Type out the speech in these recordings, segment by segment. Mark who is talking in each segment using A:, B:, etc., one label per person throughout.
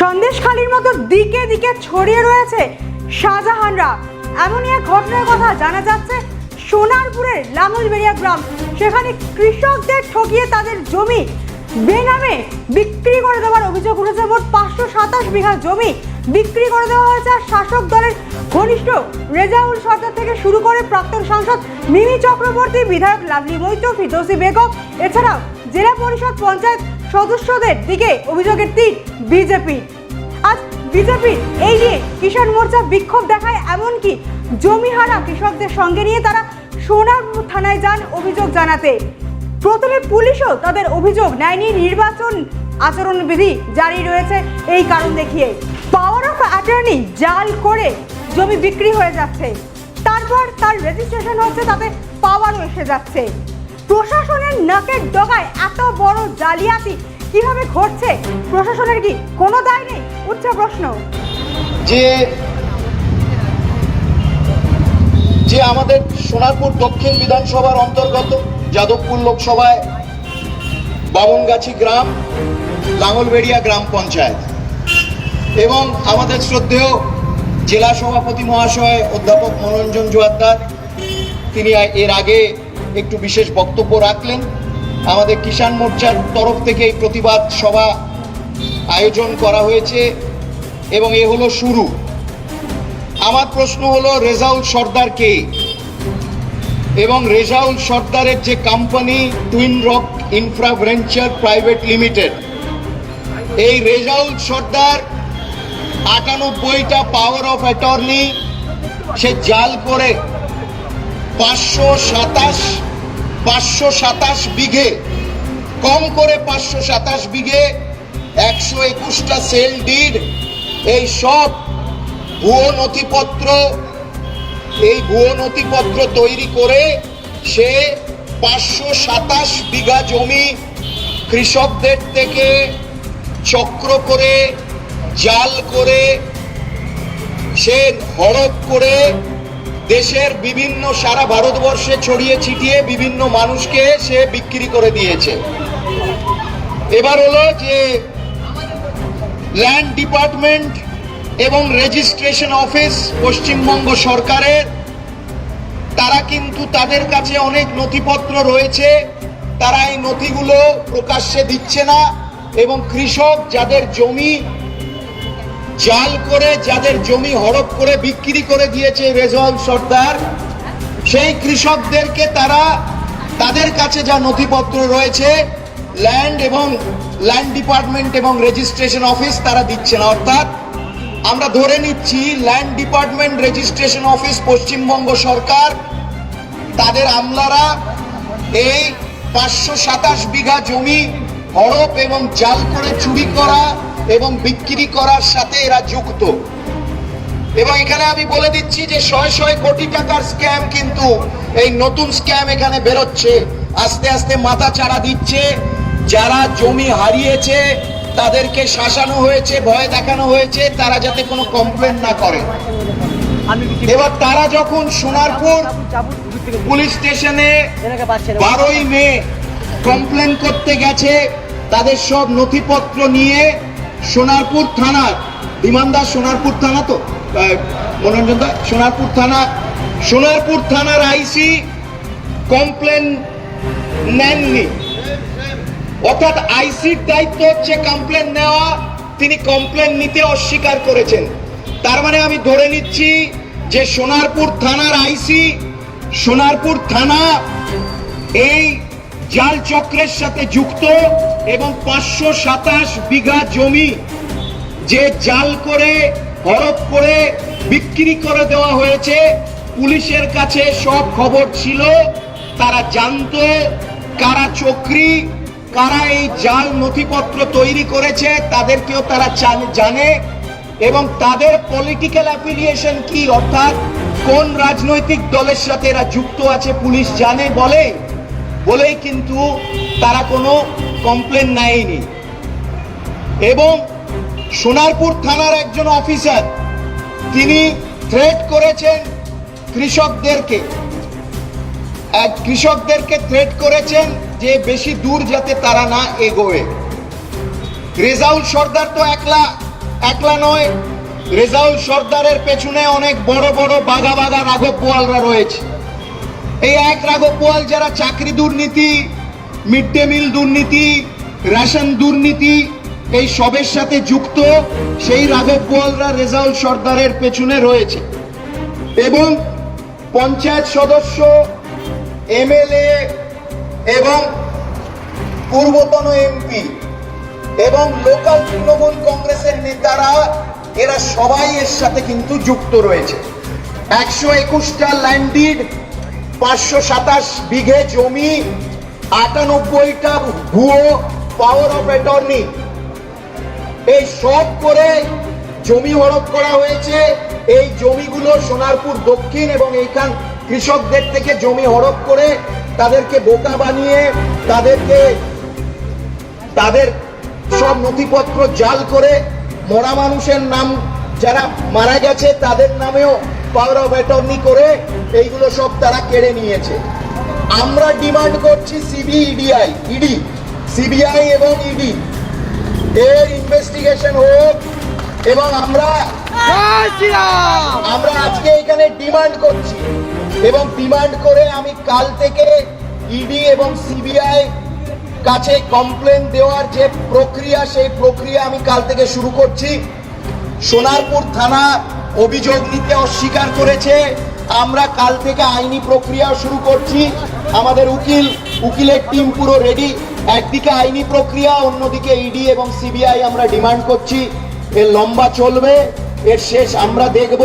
A: সন্দেশখালির মতো দিকে দিকে ছড়িয়ে রয়েছে শাহজাহানরা। এমনই এক ঘটনার কথা জানা যাচ্ছে সোনারপুরের লাঙলবেড়িয়া গ্রাম। সেখানে কৃষকদের ঠকিয়ে তাদের জমি বেনামে বিক্রি করে দেওয়ার অভিযোগ উঠেছে। মোট পাঁচশো সাতাশ বিঘা জমি বিক্রি করে দেওয়া হয়েছে আর শাসক দলের ঘনিষ্ঠ রেজাউল সরকার থেকে শুরু করে প্রাক্তন সাংসদ মিমি চক্রবর্তী, বিধায়ক লাভলি মৈত্র, ফিরদৌসি বেগম, এছাড়াও জেলা পরিষদ পঞ্চায়েত সদস্যদের দিকে অভিযোগের তীর বিজেপি। আজ বিজেপির এই নিয়ে কিষাণ মোর্চা বিক্ষোভ দেখায়, এমনকি জমিহারা কৃষকদের সঙ্গে নিয়ে তারা সোনারপুর থানায় যান অভিযোগ জানাতে। প্রথমে পুলিশও তাদের অভিযোগ নেয়নি, নির্বাচন আচরণবিধি জারি রয়েছে এই কারণ দেখিয়ে। পাওয়ার অফ অ্যাটর্নি জাল করে জমি বিক্রি হয়ে যাচ্ছে। তারপর তার রেজিস্ট্রেশন হচ্ছে তাতে পাওয়ারও এসে যাচ্ছে। প্রশাসনের নাকের ডগায় এত বড় জালিয়াতি কীভাবে ঘটছে? প্রশাসনের কি কোনো দায় নেই? উচ্চ প্রশ্ন।
B: যে যে আমাদের সোনারপুর দক্ষিণ বিধানসভার অন্তর্গত যাদবপুর লোকসভায় বামনগাছি গ্রাম লাঙলবেড়িয়া গ্রাম পঞ্চায়েত। এবং আমাদের শ্রদ্ধেয় জেলা সভাপতি মহাশয় অধ্যাপক মনোরঞ্জন জোয়ারদার, তিনি এর আগে একটু বিশেষ বক্তব্য রাখলেন। আমাদের কিষাণ মোর্চার তরফ থেকে এই প্রতিবাদ সভা আয়োজন করা হয়েছে এবং এ হলো শুরু। আমার প্রশ্ন হলো, রেজাউল সর্দার কে? এবং রেজাউল সর্দারের যে company Twin Rock Infra Venture private limited এই রেজাউল সর্দার আটানব্বইটা পাওয়ার অফ অ্যাটর্নি সে জাল করে পাঁচশো সাতাশ পাঁচশো সাতাশ বিঘে, কম করে পাঁচশো সাতাশ বিঘে, একশো একুশটা সেল ডিড এই সব ভুয়ো নথিপত্র, এই ভুয়ো নথিপত্র তৈরি করে সে পাঁচশো সাতাশ বিঘা জমি কৃষকদের থেকে চক্র করে জাল করে, সে হড়প করে দেশের বিভিন্ন, সারা ভারতবর্ষে ছড়িয়ে ছিটিয়ে বিভিন্ন মানুষকে সে বিক্রি করে দিয়েছে। এবার হলো যে ল্যান্ড ডিপার্টমেন্ট এবং রেজিস্ট্রেশন অফিস পশ্চিমবঙ্গ সরকারের, তারা কিন্তু তাদের কাছে অনেক নথিপত্র রয়েছে। তারা এই নথিগুলো প্রকাশ্যে দিচ্ছে না এবং কৃষক যাদের জমি জাল করে, যাদের জমি হড়প করে বিক্রি করে দিয়েছে রেজওয়াল সর্দার, সেই কৃষকদেরকে তারা তাদের কাছে যা নথিপত্র রয়েছে ল্যান্ড এবং ল্যান্ড ডিপার্টমেন্ট এবং রেজিস্ট্রেশন অফিস তারা দিচ্ছে না অর্থাৎ আমরা ধরে নিচ্ছি land department registration office Paschimbanga সরকার, তাদের আমলারা এই পাঁচশো সাতাশ বিঘা জমি হড়প এবং জাল করে চুরি করা এবং বিক্রি করার সাথে এরা যুক্ত। এবং এখানে আমি বলে দিচ্ছি যে শয় শয় কোটি টাকার স্ক্যাম কিন্তু এই নতুন স্ক্যাম এখানে বেরোচ্ছে। আস্তে আস্তে মাথা চাড়া দিচ্ছে। যারা জমি হারিয়েছে, তাদেরকে শাসানো হয়েছে, ভয় দেখানো হয়েছে, তারা যাতে কোনো কমপ্লেন না করে। এবার তারা যখন সোনারপুর পুলিশ স্টেশনে বারোই মে কমপ্লেন করতে গেছে, তাদের সব নথিপত্র নিয়ে সোনারপুর থানার বিমানদার সোনারপুর থানা তো মনোরঞ্জন দা, সোনারপুর থানা, সোনারপুর থানার আইসি কমপ্লেন নেননি। অর্থাৎ আইসির দায়িত্ব হচ্ছে কমপ্লেন নেওয়া, তিনি কমপ্লেন নিতে অস্বীকার করেছেন। তার মানে আমি ধরে নিচ্ছি যে সোনারপুর থানার আইসি, সোনারপুর থানা এই জাল চক্রের সাথে যুক্ত এবং পাঁচশো সাতাশ বিঘা জমি যে জাল করে, হরপ করে বিক্রি করে দেওয়া হয়েছে, পুলিশের কাছে সব খবর ছিল। তারা জানতো কারা চক্রি, কারা এই জাল নথিপত্র তৈরি করেছে, তাদেরকেও তারা জানে এবং তাদের পলিটিক্যাল অ্যাফিলিয়েশন কি, অর্থাৎ কোন রাজনৈতিক দলের সাথে এরা যুক্ত আছে, পুলিশ জানে, বলে। বলেই কিন্তু তারা কোনো কমপ্লেন নেয়নি। এবং সোনারপুর থানার একজন অফিসার তিনি থ্রেট করেছেন কৃষকদেরকে। এক কৃষকদেরকে থ্রেট করেছেন যে বেশি দূর যাতে তারা না এগোয়। রেজাউল সর্দার তো একলা একলা নয়। রেজাউল সর্দারের পেছনে অনেক বড় বড় বাগা বাগা রাঘব পোয়ালরা রয়েছে। এই এক রাঘব পোয়াল যারা চাকরি দুর্নীতি, মিড ডে মিল দুর্নীতি, রেশন দুর্নীতি, এই সবের সাথে যুক্ত, সেই রাঘব পোয়ালরা রেজাউল সর্দারের পেছনে রয়েছে। এবং পঞ্চায়েত সদস্য, এমএলএ এবং পূর্বতন এমপি এবং লোকাল তৃণমূল কংগ্রেসের নেতারা, এরা সবাই এর সাথে কিন্তু যুক্ত রয়েছে। একশো একুশটা ল্যান্ডিড পাঁচশো সাতাশ বিঘে জমি, আটানব্বইটা ভুয়ো পাওয়ার অফ অ্যাটর্নি এই সব করে জমি হড়প করা হয়েছে। এই জমিগুলো সোনারপুর দক্ষিণ এবং এইখান কৃষকদের থেকে জমি হড়প করে তাদেরকে বোকা বানিয়ে, তাদেরকে, তাদের সব নথিপত্র জাল করে মরা মানুষের নাম যারা মারা গেছে তাদের নামেও পাওয়ার অফ অ্যাটর্নি করে এইগুলো সব তারা কেড়ে নিয়েছে। আমরা ডিমান্ড করছি সিবি ইডিআই ইডি সিবিআই এবং ইডি এর ইনভেস্টিগেশন হোক এবং আমরা আমরা আজকে এখানে ডিমান্ড করছি এবং ডিমান্ড করে আমি কাল থেকে ইডি এবং সিবিআই কাছে কমপ্লেন দেওয়ার যে প্রক্রিয়া সেই প্রক্রিয়া আমি কাল থেকে শুরু করছি। সোনারপুর থানা অভিযোগ নিতে অস্বীকার করেছে। আমরা কাল থেকে আইনি প্রক্রিয়া শুরু করছি। আমাদের উকিল, উকিলের টিম পুরো রেডি একদিকে আইনি প্রক্রিয়া, অন্যদিকে ইডি এবং সিবিআই আমরা ডিমান্ড করছি। এর লম্বা চলবে। এর শেষ আমরা দেখব।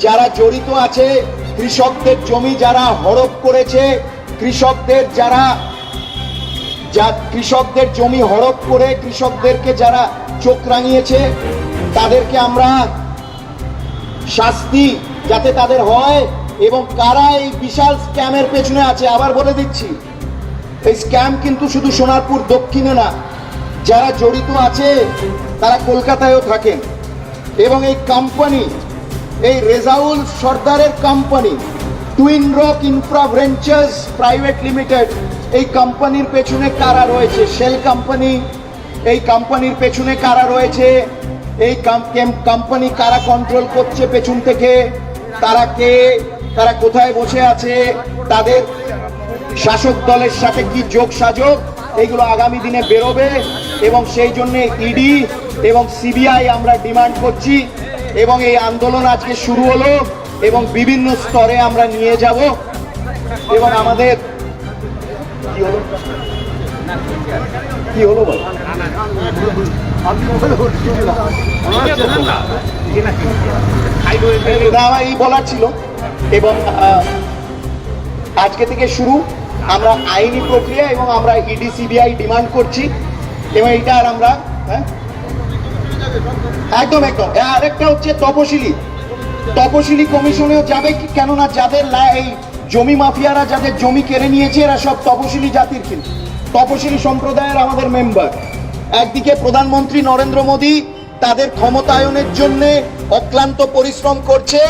B: যারা জড়িত আছে, কৃষকদের জমি যারা হড়প করেছে, কৃষকদের যারা, যা কৃষকদের জমি হড়প করে কৃষকদেরকে যারা চোখ রাঙিয়েছে, তাদেরকে আমরা শাস্তি যাতে তাদের হয় এবং কারা এই বিশাল স্ক্যামের পেছনে আছে, আবার বলে দিচ্ছি। এই স্ক্যাম কিন্তু শুধু সোনারপুর দক্ষিণে না, যারা জড়িত আছে, তারা কলকাতায়ও থাকেন। এবং এই কোম্পানি এই রেজাউল সর্দারের company Twin Rock Infra Ventures private limited এই কোম্পানির পেছনে কারা রয়েছে? শেল কোম্পানি এই কোম্পানির পেছনে কারা রয়েছে? এই কোম্পানি কারা কন্ট্রোল করছে পেছন থেকে? তারা কে? তারা কোথায় বসে আছে? তাদের শাসক দলের সাথে কি যোগ সাজক? এইগুলো আগামী দিনে বেরোবে এবং সেই জন্য ইডি এবং সিবিআই আমরা ডিমান্ড করছি এবং এই আন্দোলন আজকে শুরু হলো এবং বিভিন্ন স্তরে আমরা নিয়ে যাব এবং আমাদের কি হলো? কি হলো এই বলার ছিল। এবং আজকে থেকে শুরু আমরা আইনি প্রক্রিয়া এবং আমরা ইডি, সিবিআই ডিমান্ড করছি। এবং এটা আর আমরা হ্যাঁ? একদম একদম। আরেকটা হচ্ছে তপশিলি। তপশিলি কমিশনেও যাবে কেননা যাদের এই জমি মাফিয়ারা যাদের জমি কেড়ে নিয়েছে, এরা সব তপশিলি জাতির কিন্তু। তপশিলি সম্প্রদায়ের আমাদের মেম্বার একদিকে প্রধানমন্ত্রী নরেন্দ্র মোদী তাদের ক্ষমতায়নের জন্য অক্লান্ত পরিশ্রম করছে,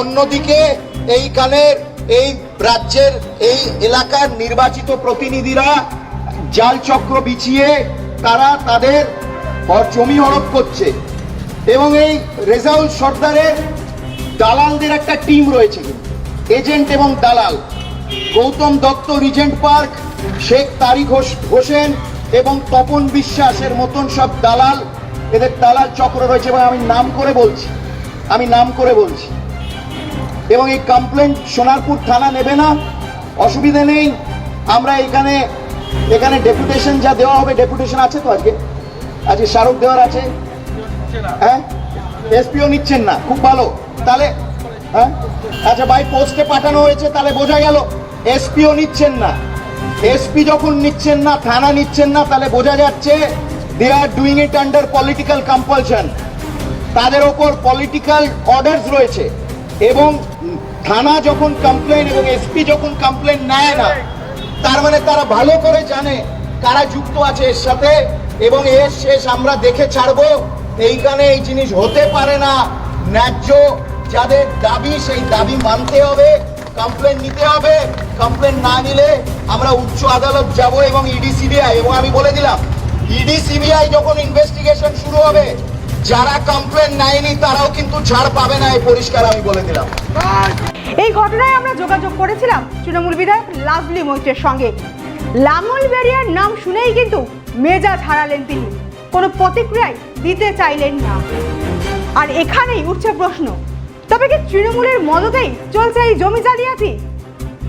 B: অন্যদিকে এই এইখানের এই রাজ্যের এই এলাকার নির্বাচিত প্রতিনিধিরা জাল চক্র বিছিয়ে তারা তাদের জমি হড়প করছে এবং এই রেজাউল সর্দারের দালালদের একটা টিম রয়েছে এজেন্ট এবং দালাল। গৌতম দত্ত রিজেন্ট পার্ক, শেখ তারিক হোস- হোসেন এবং তপন বিশ্বাসের মতন সব দালাল। এদের দালাল চক্র রয়েছে এবং আমি নাম করে বলছি। আমি নাম করে বলছি। এবং এই কমপ্লেন সোনারপুর থানা নেবে না। অসুবিধা নেই। আমরা এখানে এখানে ডেপুটেশন যা দেওয়া হবে ডেপুটেশন আছে তো আজকে? আজকে স্মারক দেওয়ার আছে? হ্যাঁ? এসপিও নিচ্ছেন না। খুব ভালো। তাহলে হ্যাঁ? আচ্ছা বাই পোস্টে পাঠানো হয়েছে, তাহলে বোঝা গেল এসপিও নিচ্ছেন না। এসপি যখন নিচ্ছেন না, থানা নিচ্ছেন না, তাহলে বোঝা যাচ্ছে they are doing it under political compulsion তাদের ওপর পলিটিক্যাল অর্ডারস রয়েছে। এবং থানা যখন কমপ্লেন এবং এসপি যখন কমপ্লেন নেয় না, তার মানে তারা ভালো করে জানে কারা যুক্ত আছে এর সাথে, এবং এর শেষ আমরা দেখে ছাড়বো। এইখানে এই জিনিস হতে পারে না। ন্যায্য যাদের দাবি, সেই দাবি মানতে হবে কমপ্লেন নিতে হবে। কমপ্লেন না নিলে আমরা উচ্চ আদালত যাব এবং ইডি সিবিআই এবং আমি বলে দিলাম ইডি সিবিআই যখন ইনভেস্টিগেশন শুরু হবে, যারা কমপ্লেন নেয়নি তারাও কিন্তু ছাড় পাবে না, এই পরিষ্কার আমি বলে দিলাম।
A: এই ঘটনায় আমরা যোগাযোগ করেছিলাম তৃণমূল বিধায়ক লাভলি মৈত্রের সঙ্গে। লাঙল বেরিয়ার নাম শুনেই কিন্তু মেজাজ হারালেন তিনি। কোনো প্রতিক্রিয়ায় দিতে চাইলেন না। আর এখানেই উঠছে প্রশ্ন তবে কি তৃণমূলের মদতেই চলছে এই জমি জালিয়াতি?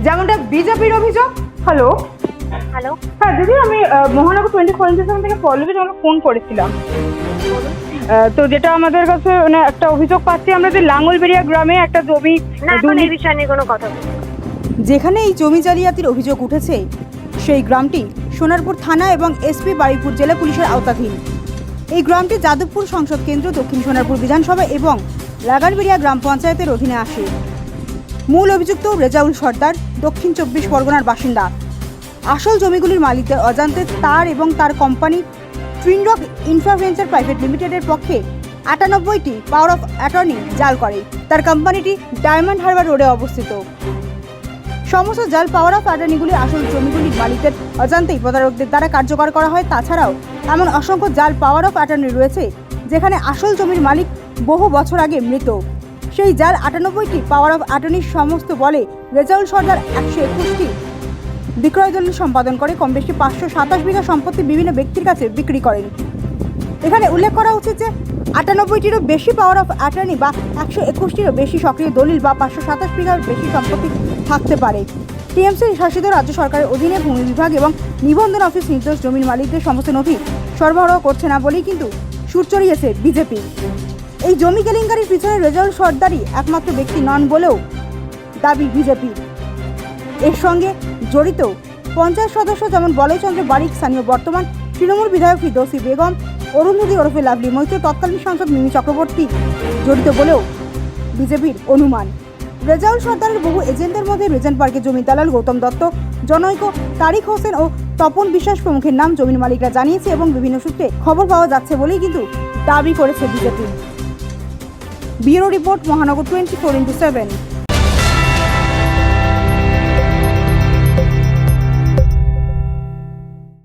A: যেমনটা বিজেপির অভিযোগ। হ্যালো
C: হ্যালো
A: হ্যাঁ দিদি আমি মহানগর টোয়েন্টি ফোর ইন্টু থেকে পল্লবী তোমাকে ফোন করেছিলাম। তো যেটা আমাদের কাছে মানে একটা অভিযোগ পাচ্ছি আমরা যে লাঙ্গলবেড়িয়া গ্রামে একটা জমি
C: বিষয় নিয়ে কোনো কথা
A: যেখানে এই জমি জালিয়াতির অভিযোগ উঠেছে সেই গ্রামটি সোনারপুর থানা এবং এসপি বারুইপুর জেলা পুলিশের আওতাধীন। এই গ্রামটি যাদবপুর সংসদ কেন্দ্র দক্ষিণ সোনারপুর বিধানসভা এবং লাগারবেড়িয়া গ্রাম পঞ্চায়েতের অধীনে আসে। মূল অভিযুক্ত রেজাউল সর্দার, দক্ষিণ চব্বিশ পরগনার বাসিন্দা। আসল জমিগুলির মালিকদের অজান্তে তার এবং তার কোম্পানি টুইনরক ইনফ্রাভেঞ্চার প্রাইভেট লিমিটেডের পক্ষে আটানব্বইটি পাওয়ার অফ অ্যাটর্নি জাল করে। তার কোম্পানিটি ডায়মন্ড হারবার রোডে অবস্থিত। সমস্ত জাল পাওয়ার অফ অ্যাটর্নিগুলি আসল জমিগুলির মালিকদের অজান্তেই প্রতারকদের দ্বারা কার্যকর করা হয়। তাছাড়াও এমন অসংখ্য জাল পাওয়ার অফ অ্যাটর্নি রয়েছে, যেখানে আসল জমির মালিক বহু বছর আগে মৃত। সেই জাল আটানব্বইটি পাওয়ার অফ অ্যাটর্নির সমস্ত বলে রেজাউল সর্দার একশো একুশটি বিক্রয় দলিল সম্পাদন করে। কম বেশি পাঁচশো সাতাশ বিঘা সম্পত্তি বিভিন্ন ব্যক্তির কাছে বিক্রি করেন। এখানে উল্লেখ করা উচিত যে আটানব্বইটিরও বেশি পাওয়ার অফ অ্যাটর্নি বা একশো একুশটিরও বেশি সক্রিয় দলিল বা পাঁচশো সাতাশ বিঘার বেশি সম্পত্তি থাকতে পারে। টিএমসি শাসিত রাজ্য সরকারের অধীনে ভূমি বিভাগ এবং নিবন্ধন অফিস নির্দোষ জমির মালিকদের সমস্ত নথি সরবরাহ করছে না বলেই কিন্তু সুর চড়িয়েছে বিজেপি। এই জমি কেলেঙ্কারির পিছনে রেজাউল সর্দারই একমাত্র ব্যক্তি নন বলেও দাবি বিজেপির এর সঙ্গে জড়িত পঞ্চায়েত সদস্য যেমন বলয়চন্দ্র বারিক, স্থানীয় বর্তমান তৃণমূল বিধায়ক ফিরদৌসি বেগম অরুন্ধতী ওরফে লাভলি মৈত্র, তৎকালীন সাংসদ মিমি চক্রবর্তী জড়িত বলেও বিজেপির অনুমান। রেজাউল সর্দারের বহু এজেন্টদের মধ্যে রেজেন্ট পার্কের জমি দালাল গৌতম দত্ত, জনৈক তারিক হোসেন ও তপন বিশ্বাস প্রমুখের নাম জমির মালিকরা জানিয়েছে এবং বিভিন্ন সূত্রে খবর পাওয়া যাচ্ছে বলেই কিন্তু দাবি করেছে BJP. Bureau report Mahanagar twenty four into seven.